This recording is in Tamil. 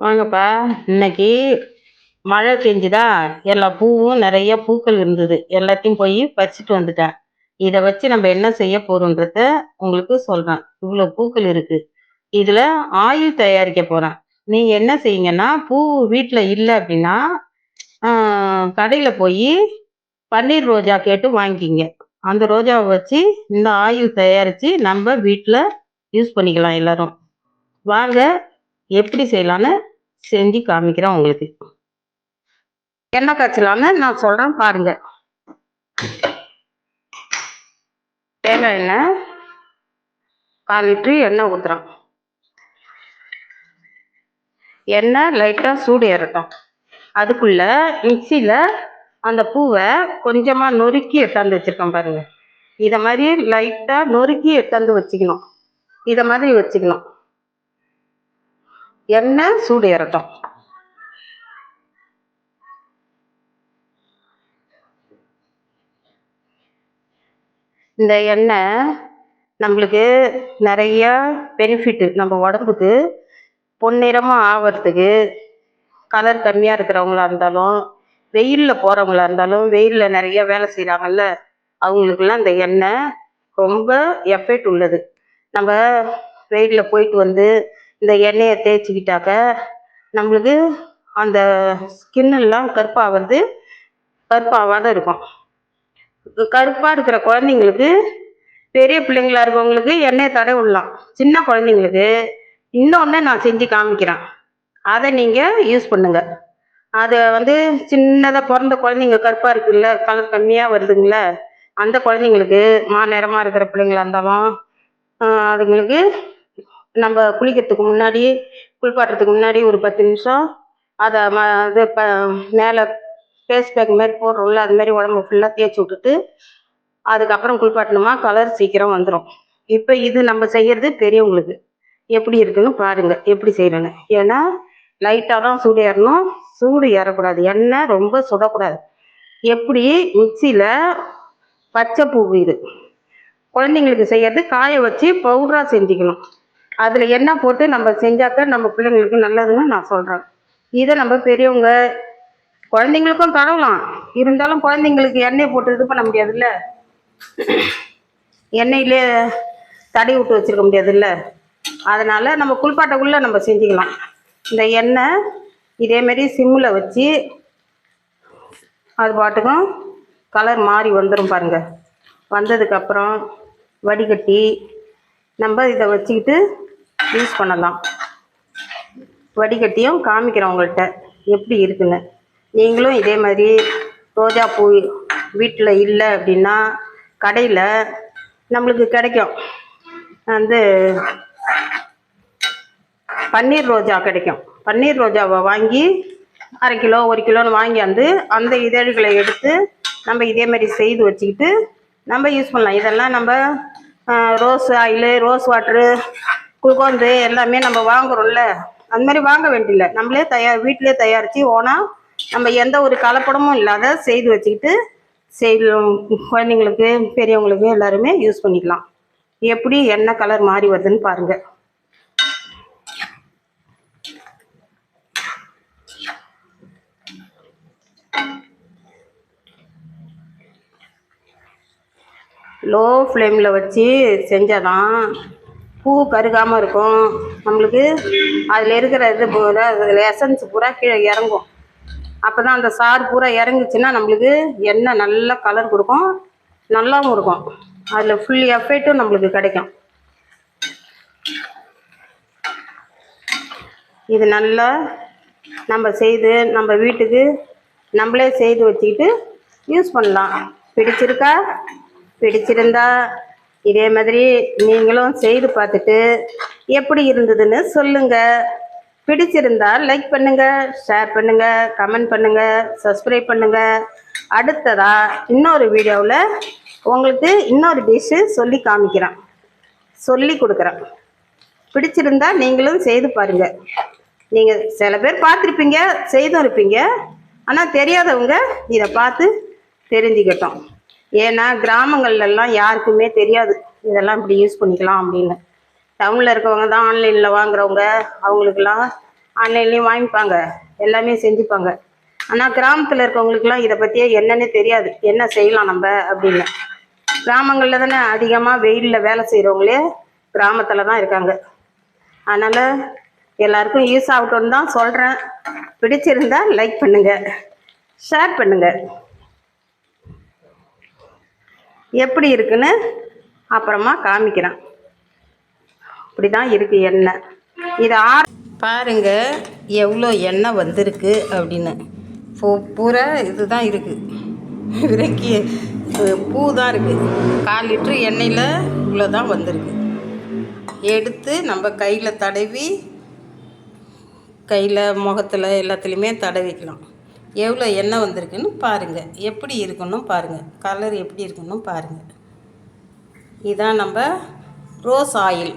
வாங்கப்பா. இன்னைக்கு மழை பெஞ்சுதா? எல்லா பூவும் நிறைய பூக்கள் இருந்தது. எல்லாத்தையும் போய் பறிச்சுட்டு வந்துட்டேன். இதை வச்சு நம்ம என்ன செய்ய போறோன்றத உங்களுக்கு சொல்றேன். இவ்வளோ பூக்கள் இருக்கு. இதுல ஆயில் தயாரிக்க போறேன். நீங்கள் என்ன செய்யுங்கன்னா பூ வீட்டில் இல்லை அப்படின்னா கடையில் போய் பன்னீர் ரோஜா கேட்டு வாங்கிக்கிங்க. அந்த ரோஜாவை வச்சு இந்த ஆயில் தயாரித்து நம்ம வீட்டில் யூஸ் பண்ணிக்கலாம் எல்லோரும். வாங்க எப்படி செய்யலான்னு செஞ்சு காமிக்கிறேன் உங்களுக்கு. எண்ணெய் காய்ச்சலான்னு நான் சொல்கிறேன் பாருங்க. தேங்காய் எண்ணெய் கால் லிட்ரு எண்ணெய் ஊற்றுறோம் எண்ணெய் லைட்டாக சூடு ஏறட்டும். அதுக்குள்ளே மிக்சியில் அந்த பூவை கொஞ்சமாக நொறுக்கி எட்டாந்து வச்சுருக்கோம் பாருங்கள் இதை மாதிரி லைட்டாக நொறுக்கி எட்டாந்து வச்சுக்கணும். இதை மாதிரி வச்சுக்கணும். எண்ணெய் சூடு ஏறட்டும். இந்த எண்ணெய் நம்மளுக்கு நிறைய பெனிஃபிட்டு நம்ம உடம்புக்கு பொன்னிறமாக ஆகிறதுக்கு கலர் கம்மியாக இருக்கிறவங்களா இருந்தாலும் வெயிலில் போகிறவங்களா இருந்தாலும் வெயிலில் நிறைய வேலை செய்கிறாங்கல்ல அவங்களுக்கெல்லாம் இந்த எண்ணெய் ரொம்ப எஃபெக்ட் உள்ளது. நம்ம வெயிலில் போயிட்டு வந்து இந்த எண்ணெயை தேய்ச்சிக்கிட்டாக்க நம்மளுக்கு அந்த ஸ்கின்னெல்லாம் கருப்பாகிறது கருப்பாகாத இருக்கும். கருப்பாக இருக்கிற குழந்தைங்களுக்கு பெரிய பிள்ளைங்களா இருக்கவங்களுக்கு எண்ணெயை தடவி விடலாம். சின்ன குழந்தைங்களுக்கு இன்னொன்று நான் செஞ்சு காமிக்கிறேன். அதை நீங்கள் யூஸ் பண்ணுங்க. அதை வந்து சின்னதாக பிறந்த குழந்தைங்க கருப்பாக இருக்குல்ல கலர் கம்மியாக வருதுங்கள அந்த குழந்தைங்களுக்கு மா நிறமாக இருக்கிற பிள்ளைங்களா இருந்தாலும் அதுங்களுக்கு நம்ம குளிக்கிறதுக்கு முன்னாடி குளிப்பாட்டுறதுக்கு முன்னாடி ஒரு பத்து நிமிஷம். அதை ம இது ப மேலே ஃபேஸ் பேக் மாதிரி போடுறோம்ல அது மாதிரி உடம்பு ஃபுல்லாக தேய்ச்சி விட்டுட்டு அதுக்கப்புறம் குளிப்பாட்டணுமா? கலர் சீக்கிரம் வந்துடும் இப்போ இது நம்ம செய்கிறது பெரியவங்களுக்கு எப்படி இருக்குன்னு பாருங்கள் எப்படி செய்கிறேன்னு ஏன்னா லைட்டாக தான் சூடு ஏறணும். சூடு ஏறக்கூடாது. எண்ணெய் ரொம்ப சுடக்கூடாது. எப்படி? மிக்சியில் பச்சை பூ இது. குழந்தைங்களுக்கு செய்யறது காய வச்சு பவுடராக செஞ்சுக்கணும். அதில் எண்ணெய் போட்டு நம்ம செஞ்சாக்க நம்ம பிள்ளைங்களுக்கு நல்லதுன்னு நான் சொல்கிறேன் இதை நம்ம பெரியவங்க குழந்தைங்களுக்கும் தடவலாம் இருந்தாலும் குழந்தைங்களுக்கு எண்ணெய் போட்டு இது பண்ண முடியாதுல்ல? எண்ணெயிலே தடவி விட்டு வச்சிருக்க முடியாதுல்ல? அதனால் நம்ம குளிப்பாட்டக்குள்ளே நம்ம செஞ்சுக்கலாம். இந்த எண்ணெய் இதேமாரி சிம்மில் வச்சு அது பாட்டுக்கும் கலர் மாறி வந்துடும் பாருங்கள் வந்ததுக்கப்புறம் வடிகட்டி நம்ம இதை வச்சுக்கிட்டு யூஸ் பண்ணலாம். வடிகட்டியும் காமிக்கிறேன் உங்கள்கிட்ட எப்படி இருக்குன்னு. நீங்களும் இதே மாதிரி ரோஜா பூ வீட்டில் இல்லை அப்படின்னா கடையில் நம்மளுக்கு கிடைக்கும். வந்து பன்னீர் ரோஜா கிடைக்கும். பன்னீர் ரோஜாவை வாங்கி அரை கிலோ ஒரு கிலோன்னு வாங்கி வந்து அந்த இதழ்களை எடுத்து நம்ம இதே மாதிரி செய்து வச்சுக்கிட்டு நம்ம யூஸ் பண்ணலாம். இதெல்லாம் நம்ம ரோஸ் ஆயிலு ரோஸ் வாட்ரு குளுக்கோந்து எல்லாமே நம்ம வாங்குறோம்ல. அந்த மாதிரி வாங்க வேண்டியில்ல நம்மளே தயார் வீட்டிலே தயாரித்து ஓனாக நம்ம எந்த ஒரு கலப்படமும் இல்லாத செய்து வச்சுக்கிட்டு செய்யலாம் குழந்தைங்களுக்கு பெரியவங்களுக்கு எல்லாருமே யூஸ் பண்ணிக்கலாம். எப்படி என்ன கலர் மாறி வருதுன்னு பாருங்கள் லோ ஃப்ளேமில் வச்சு செஞ்சால் தான் பூ கருகாமல் இருக்கும். நம்மளுக்கு அதில் இருக்கிற இது பூரா எசன்ஸ் பூரா கீழே இறங்கும். அப்போ தான் அந்த சாறு பூரா இறங்குச்சுன்னா நம்மளுக்கு எண்ணெய் நல்ல கலர் கொடுக்கும். நல்லாவும் இருக்கும். அதில் ஃபுல் எஃபெக்ட்டும் நம்மளுக்கு கிடைக்கும். இது நல்லா நம்ம செய்து நம்ம வீட்டுக்கு நம்மளே செய்து வச்சுக்கிட்டு யூஸ் பண்ணலாம். பிடிச்சிருக்கா? பிடிச்சிருந்தா இதே மாதிரி நீங்களும் செய்து பார்த்துட்டு எப்படி இருந்ததுன்னு சொல்லுங்கள் பிடிச்சிருந்தால் லைக் பண்ணுங்கள் ஷேர் பண்ணுங்கள் கமெண்ட் பண்ணுங்கள் சப்ஸ்கிரைப் பண்ணுங்கள் அடுத்ததாக இன்னொரு வீடியோவில் உங்களுக்கு இன்னொரு டிஷ்ஷு சொல்லி காமிக்கிறேன். சொல்லி கொடுக்குறேன். பிடிச்சிருந்தா நீங்களும் செய்து பாருங்கள் நீங்கள் சில பேர் பார்த்துருப்பீங்க செய்தும் இருப்பீங்க. ஆனால் தெரியாதவங்க இதை பார்த்து தெரிஞ்சுக்கட்டும். ஏன்னா கிராமங்கள்லாம் யாருக்குமே தெரியாது. இதெல்லாம் இப்படி யூஸ் பண்ணிக்கலாம் அப்படின்னு. டவுனில் இருக்கவங்க தான் ஆன்லைனில் வாங்குறவங்க அவங்களுக்கெல்லாம் ஆன்லைன்லேயும் வாங்கிப்பாங்க. எல்லாமே செஞ்சுப்பாங்க. ஆனால் கிராமத்தில் இருக்கவங்களுக்குலாம் இதை பற்றியே என்னென்னே தெரியாது. என்ன செய்யலாம் நம்ம அப்படின்னு. கிராமங்களில் தானே அதிகமாக வெயிலில் வேலை செய்கிறவங்களே கிராமத்தில் தான் இருக்காங்க. அதனால் எல்லாருக்கும் யூஸ் ஆகட்டும்னு தான் சொல்கிறேன் பிடிச்சிருந்தா லைக் பண்ணுங்கள் ஷேர் பண்ணுங்கள் எப்படி இருக்குன்னு அப்புறமா காமிக்கிறேன். இப்படி தான் இருக்குது எண்ணெய். இது ஆ பாருங்க எவ்வளோ எண்ணெய் வந்திருக்கு அப்படின்னு. பூ பூரா இதுதான் இருக்குது விரக்கி பூ தான் இருக்குது கால் லிட்ரு எண்ணெயில் இவ்வளோ தான் வந்திருக்கு. எடுத்து நம்ம கையில் தடவி கையில் முகத்தில் எல்லாத்துலேயுமே தடவிக்கலாம். எவ்வளோ எண்ணெய் வந்திருக்குன்னு பாருங்கள் எப்படி இருக்குன்னு பாருங்கள் கலர் எப்படி இருக்குன்னு பாருங்கள் இதான் நம்ம ரோஸ் ஆயில்